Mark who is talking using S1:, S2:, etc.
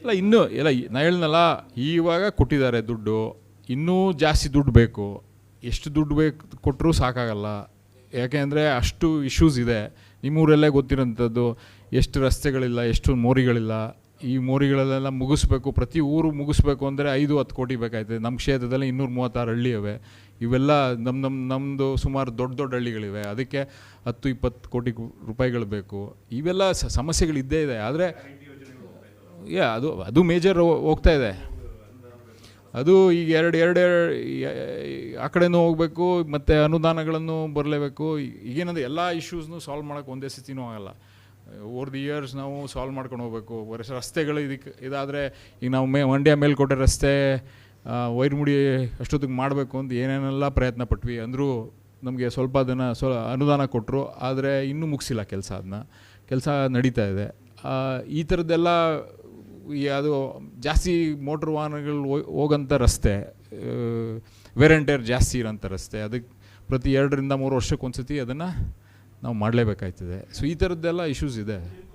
S1: ಇಲ್ಲ, ಇನ್ನೂ, ಇಲ್ಲ ನಾ ಹೇಳ್ನಲ್ಲ ಇವಾಗ ಕೊಟ್ಟಿದ್ದಾರೆ ದುಡ್ಡು. ಇನ್ನೂ ಜಾಸ್ತಿ ದುಡ್ಡು ಬೇಕು. ಎಷ್ಟು ದುಡ್ಡು ಬೇಕು ಕೊಟ್ಟರೂ ಸಾಕಾಗಲ್ಲ. ಯಾಕೆಂದರೆ ಅಷ್ಟು ಇಶ್ಯೂಸ್ ಇದೆ. ನಿಮ್ಮೂರಲ್ಲೇ ಗೊತ್ತಿರೋಂಥದ್ದು ಎಷ್ಟು ರಸ್ತೆಗಳಿಲ್ಲ, ಎಷ್ಟು ಮೋರಿಗಳಿಲ್ಲ. ಈ ಮೋರಿಗಳಲ್ಲೆಲ್ಲ ಮುಗಿಸ್ಬೇಕು, ಪ್ರತಿ ಊರು ಮುಗಿಸ್ಬೇಕು ಅಂದರೆ ಐದು, ಹತ್ತು ಕೋಟಿ ಬೇಕಾಯ್ತದೆ. ನಮ್ಮ ಕ್ಷೇತ್ರದಲ್ಲಿ ಇನ್ನೂರು ಮೂವತ್ತಾರು ಹಳ್ಳಿ ಇವೆ. ಇವೆಲ್ಲ ನಮ್ಮ ನಮ್ಮ ನಮ್ಮದು ಸುಮಾರು ದೊಡ್ಡ ದೊಡ್ಡ ಹಳ್ಳಿಗಳಿವೆ. ಅದಕ್ಕೆ ಹತ್ತು, ಇಪ್ಪತ್ತು ಕೋಟಿ ರೂಪಾಯಿಗಳು ಬೇಕು. ಇವೆಲ್ಲ ಸಮಸ್ಯೆಗಳಿದ್ದೇ ಇದೆ. ಆದರೆ ಯಾ, ಅದು ಅದು ಮೇಜರ್ ಹೋಗ್ತಾ ಇದೆ. ಅದು ಈಗ ಎರಡು ಎರಡು ಆ ಕಡೆನೂ ಹೋಗಬೇಕು, ಮತ್ತು ಅನುದಾನಗಳನ್ನು ಬರಲೇಬೇಕು. ಈಗೇನಂದ್ರೆ ಎಲ್ಲ ಇಶ್ಯೂಸ್ನು ಸಾಲ್ವ್ ಮಾಡೋಕ್ಕೆ ಒಂದೇ ಸ್ಥಿತಿನೂ ಆಗಲ್ಲ. ಓವರ್ ದಿ ಇಯರ್ಸ್ ನಾವು ಸಾಲ್ವ್ ಮಾಡ್ಕೊಂಡು ಹೋಗ್ಬೇಕು. ವರ್ಷ ರಸ್ತೆಗಳು ಇದಕ್ಕೆ ಇದಾದರೆ ಈಗ ನಾವು ಮೇ, ಮಂಡ್ಯ ಮೇಲ್ಕೋಟೆ ರಸ್ತೆ ವೈರ್ಮುಡಿ ಅಷ್ಟೊತ್ತಿಗೆ ಮಾಡಬೇಕು ಅಂತ ಏನೇನೆಲ್ಲ ಪ್ರಯತ್ನ ಪಟ್ವಿ ಅಂದರೂ ನಮಗೆ ಸ್ವಲ್ಪ ಅದನ್ನು ಸ್ವ, ಅನುದಾನ ಕೊಟ್ಟರು ಆದರೆ ಇನ್ನೂ ಮುಗಿಸಿಲ್ಲ ಕೆಲಸ ಅದನ್ನ ಕೆಲಸ ನಡೀತಾ ಇದೆ. ಈ ಥರದ್ದೆಲ್ಲ ಅದು ಜಾಸ್ತಿ ಮೋಟ್ರ್ ವಾಹನಗಳು ಹೋಗೋಂಥ ರಸ್ತೆ ವೇರೆಂಟೇರ್ ಜಾಸ್ತಿ ಇರೋಂಥ ರಸ್ತೆ. ಅದಕ್ಕೆ ಪ್ರತಿ ಎರಡರಿಂದ ಮೂರು ವರ್ಷಕ್ಕೆ ಒಂದ್ಸತಿ ಅದನ್ನು ನಾವು ಮಾಡಲೇಬೇಕಾಯ್ತದೆ. ಸೊ ಈ ಥರದ್ದೆಲ್ಲ ಇಶ್ಯೂಸ್ ಇದೆ.